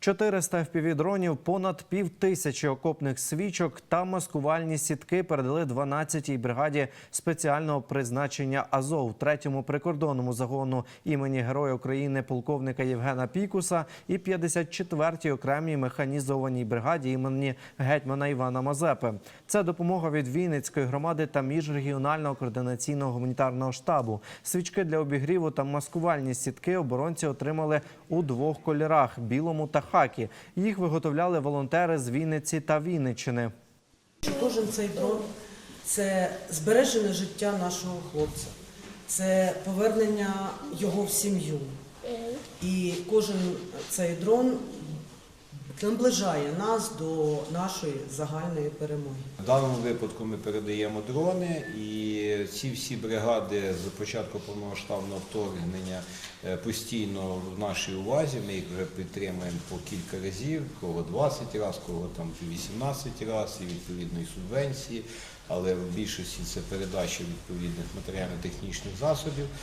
400 FPV-дронів, понад пів тисячі окопних свічок та маскувальні сітки передали 12-й бригаді спеціального призначення Азов, третьому прикордонному загону імені Героя України полковника Євгена Пікуса і 54-й окремій механізованій бригаді імені гетьмана Івана Мазепи. Це допомога від Вінницької громади та міжрегіонального координаційного гуманітарного штабу. Свічки для обігріву та маскувальні сітки оборонці отримали у двох кольорах білому та хакі. Їх виготовляли волонтери з Вінниці та Вінниччини. Кожен цей дрон це збережене життя нашого хлопця, це повернення його в сім'ю. І кожен цей дрон наближає нас до нашої загальної перемоги. В даному випадку ми передаємо дрони, і ці всі бригади з початку повномасштабного вторгнення е, постійно в нашій увазі. Ми їх вже підтримуємо по кілька разів, кого 20 разів, кого там 18 разів, і відповідної субвенції. Але в більшості це передача відповідних матеріально-технічних засобів.